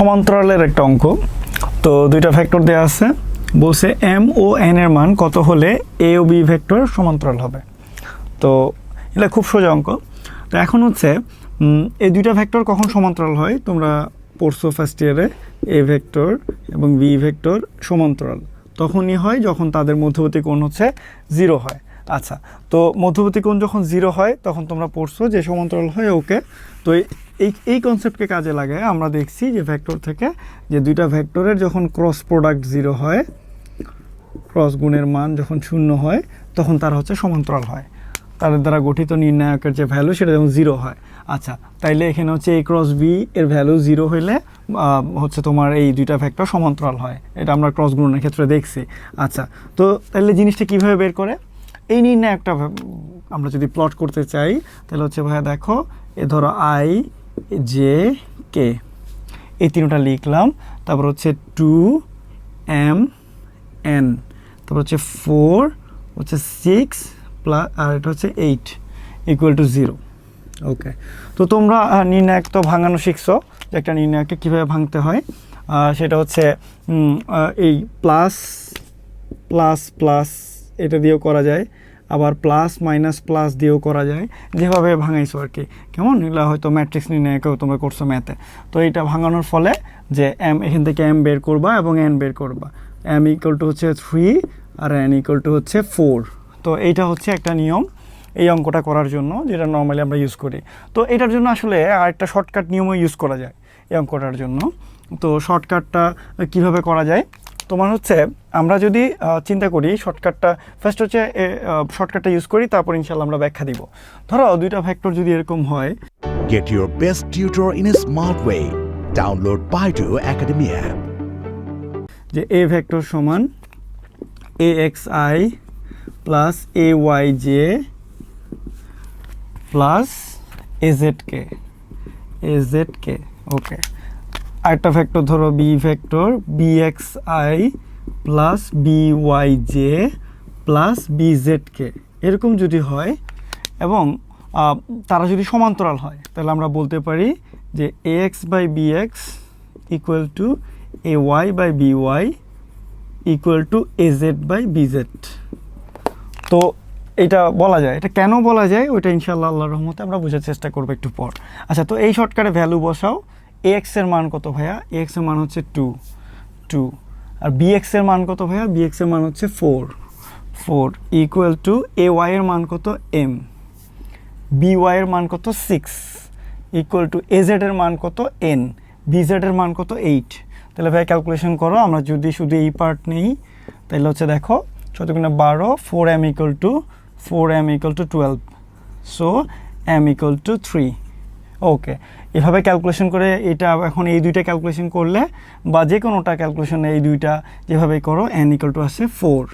সমান্তরালের একটা অঙ্ক। তো দুইটা ভেক্টর দেওয়া আছে। বলছে এম ও এন এর মান কত হলে এ ও বি ভেক্টর সমান্তরাল হবে? তো এটা খুব সোজা অঙ্ক। তো এখন হচ্ছে এই দুইটা ভেক্টর কখন সমান্তরাল হয়? তোমরা পড়ছো ফার্স্ট ইয়ারে এ ভেক্টর এবং বি ভেক্টর সমান্তরাল। তখনই হয় যখন তাদের মধ্যবর্তী কোণ হচ্ছে জিরো হয়। আচ্ছা তো মধ্যবর্তী কোণ যখন জিরো হয়, তখন তোমরা পড়ছো যে সমান্তরাল হয় ওকে। তো এই- এই কনসেপ্টকে কাজে লাগায় আমরা দেখছি যে ভেক্টর থেকে যে দুইটা ভেক্টরের যখন ক্রস প্রোডাক্ট জিরো হয় ক্রস গুণের মান যখন শূন্য হয়, তখন তারা হচ্ছে সমান্তরাল হয়। তাদের দ্বারা গঠিত নির্ণায়কের যে ভ্যালু সেটা যখন জিরো হয়। আচ্ছা তাইলে এখানে হচ্ছে এই ক্রস বি এর ভ্যালু জিরো হইলে হচ্ছে তোমার এই দুইটা ভেক্টর সমান্তরাল হয়। এটা আমরা ক্রস গুণনের ক্ষেত্রে দেখছি। আচ্ছা তো তাহলে জিনিসটা কীভাবে বের করে? এই নির্ণায়কটা আমরা যদি প্লট করতে চাই তাহলে হচ্ছে ভাইয়া দেখো, এ ধরো আই জে কে? এই তিনটা লিখলাম। তারপর হচ্ছে টু এম এন। তারপর হচ্ছে ফোর, হচ্ছে সিক্স প্লাস আর এটা হচ্ছে eight equal to zero okay তো তোমরা নির্ণায়ক তো ভাঙানো শিখছো যে একটা নির্ণায়ককে কীভাবে ভাঙতে হয়। সেটা হচ্ছে এই প্লাস প্লাস প্লাস এটা দিয়েও করা যায়। আবার প্লাস মাইনাস প্লাস দিয়েও করা যায়। যেভাবে ভাঙাইছো আর কি। কেমন? এগুলো হয়তো ম্যাট্রিক্স নির্ণায়কেও তোমরা করছ ম্যাথে তো এটা ভাঙানোর ফলে যে এম এখান থেকে এম বের করবা এবং এন বের করবা। এম ইকুয়াল টু হচ্ছে থ্রি আর এন ইকুয়াল টু হচ্ছে ফোর তো এইটা হচ্ছে একটা নিয়ম এই অঙ্কটা করার জন্য, যেটা নর্মালি আমরা ইউজ করি। তো এটার জন্য আসলে আরেকটা শর্টকাট নিয়মও ইউজ করা যায় এই অঙ্কটার জন্য। তো শর্টকাটটা কীভাবে করা যায়? তোমার হচ্ছে আমরা যদি চিন্তা করি শর্টকাটটা ফার্স্ট হচ্ছে শর্টকাটটা ইউজ করি তারপর ইনশাল্লাহ আমরা ব্যাখ্যা দিব। ধরো দুইটা ভেক্টর যদি এরকম হয়। Get your best tutor in a smart way. Download Baidu Academy app যে এ ভেক্টর সমান A X I plus A Y J plus A Z K A Z K okay আরেকটা ভেক্টর ধরো B vector B X I plus B Y J plus B Z K এরকম যদি হয়, এবং তারা যদি সমান্তরাল হয়, তাহলে আমরা বলতে পারি যে A X by B X equal to A Y by B Y equal to A Z by B Z তো এটা বলা যায়, এটা কেন বলা যায়, ওইটা ইনশাল্লাহ আল্লাহর রহমতে আমরা বোঝার চেষ্টা করব একটু পর। আচ্ছা তো এই শর্টকাটে ভ্যালু বসাও। এ এক্সের মান কত ভাইয়া? এ এক্সের মান হচ্ছে টু টু আর বি এক্সের মান কত ভাইয়া? বি এক্সের মান হচ্ছে four four equal to A ওয়াইয়ের মান কত এম বি ওয়াইয়ের মান কত সিক্স ইকুয়াল টু এ জেডের মান কত এন বি জেডের মান কত এইট তাহলে ভাই ক্যালকুলেশন করো, আমরা যদি শুধু এই পার্ট নেই, তাহলে হচ্ছে দেখো, চতুর্গুণে বারো four M equal to four M equal to twelve so M equal to three okay এভাবে ক্যালকুলেশন করে এটা এখন এই দুইটা ক্যালকুলেশন করলে বা যে কোনোটা ক্যালকুলেশন এই দুইটা যেভাবে করো এন ইকুয়াল টু আসছে ফোর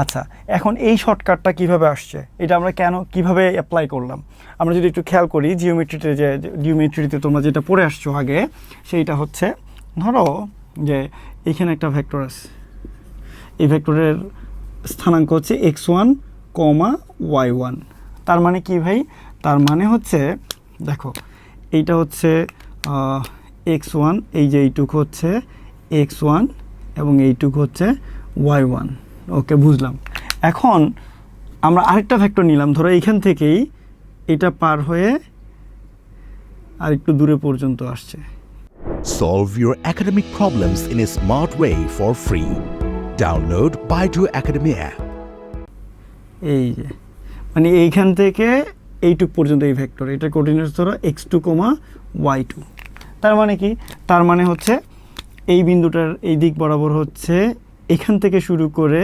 আচ্ছা এখন এই শর্টকাটটা কীভাবে আসছে? এটা আমরা কেন, কীভাবে অ্যাপ্লাই করলাম? আমরা যদি একটু খেয়াল করি জিওমেট্রিতে যে জিওমেট্রিতে তোমরা যেটা পড়ে আসছো আগে, সেইটা হচ্ছে, ধরো যে এখানে একটা ভেক্টর আছে। এই ভেক্টরের স্থানাঙ্ক হচ্ছে X one comma Y one তার মানে কি ভাই? তার মানে হচ্ছে, দেখো এইটা হচ্ছে এক্স ওয়ান এই যে এইটুকু হচ্ছে এক্স ওয়ান এবং এইটুকু হচ্ছে ওয়াই ওয়ান ওকে বুঝলাম এখন আমরা আরেকটা ভেক্টর নিলাম ধরো এইখান থেকেই এটা পার হয়ে আর একটু দূরে পর্যন্ত আসছে Solve your academic problems in a smart way for free. Download Baidu Academy app. এই যে মানে এইখান থেকে এইটুক পর্যন্ত এই ভেক্টর এটা কোঅর্ডিনেটস ধরো X two comma Y two তার মানে কি? তার মানে হচ্ছে এই বিন্দুটার এই দিক বরাবর হচ্ছে এখান থেকে শুরু করে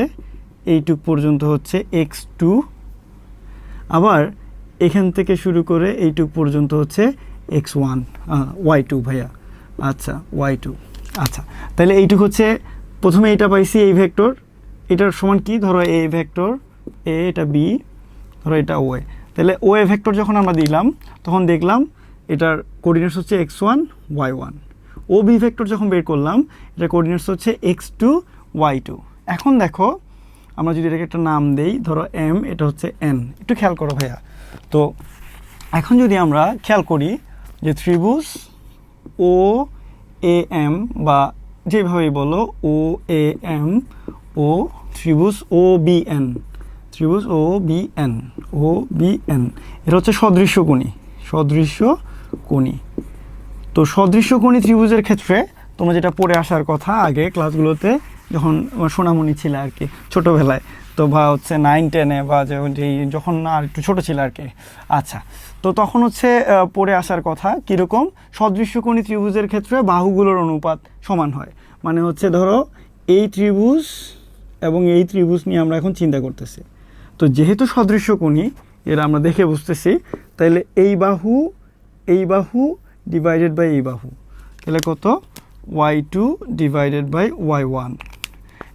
এইটুক পর্যন্ত হচ্ছে এক্স টু আবার এখান থেকে শুরু করে এইটুক পর্যন্ত হচ্ছে এক্স ওয়ান ওয়াই টু ভাইয়া। আচ্ছা ওয়াই টু আচ্ছা তাহলে এইটুক হচ্ছে প্রথমে এটা পাইছি এই ভেক্টর এটার সমান কি? ধরো এ ভেক্টর এ, এটা বি, ধরো এটা ওয়ে তাহলে ও এ ভেক্টর যখন আমরা দিলাম, তখন দেখলাম এটার কোঅর্ডিনেটস হচ্ছে X one Y one O B vector যখন বের করলাম, এটার কোঅর্ডিনেটস হচ্ছে এক্স টু ওয়াই টু এখন দেখো, আমরা যদি এটাকে একটা নাম দেই, ধরো এম এটা হচ্ছে এন একটু খেয়াল করো ভাইয়া। তো এখন যদি আমরা খেয়াল করি যে ত্রিভুজ ও এ এম বা যেভাবেই বলো ও এ এম ও ত্রিভুজ ও বি এন ত্রিভুজ O B N, O B N. এটা হচ্ছে সদৃশ্য কোণী সদৃশ্য কোণী। তো সদৃশ্য কোণী ত্রিভুজের ক্ষেত্রে তোমরা যেটা পড়ে আসার কথা আগে ক্লাসগুলোতে, যখন সোনামণি ছিল আর কি ছোটোবেলায়, তো বা হচ্ছে নাইন টেনে বা যখন না একটু ছোটো ছিল আর কি। আচ্ছা তো তখন হচ্ছে পড়ে আসার কথা কীরকম? সদৃশ্য কোণী ত্রিভুজের ক্ষেত্রে বাহুগুলোর অনুপাত সমান হয়। মানে হচ্ছে ধরো, এই ত্রিভুজ এবং এই ত্রিভুজ নিয়ে আমরা এখন চিন্তা করতেছি। তো যেহেতু সদৃশ্য কোণী এরা আমরা দেখে বুঝতেছি তাহলে এই বাহু এই বাহু ডিভাইডেড বাই এই বাহু তাহলে কত? Y two divided by Y one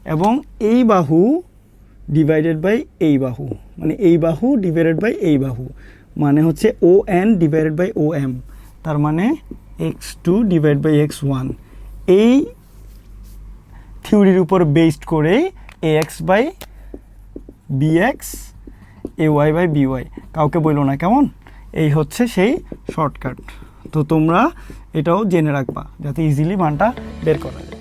এবং এই বাহু ডিভাইডেড বাই এই বাহু মানে এই বাহু ডিভাইডেড বাই এই বাহু মানে হচ্ছে O N divided by O M তার মানে X two divide by X one এই থিওরির উপর বেসড করে A X by B X A Y by B Y কাউকে বলল না, কেমন? এই হচ্ছে সেই শর্টকাট তো তোমরা এটাও জেনে রাখবা, যাতে ইজিলি মানটা বের করা যায়।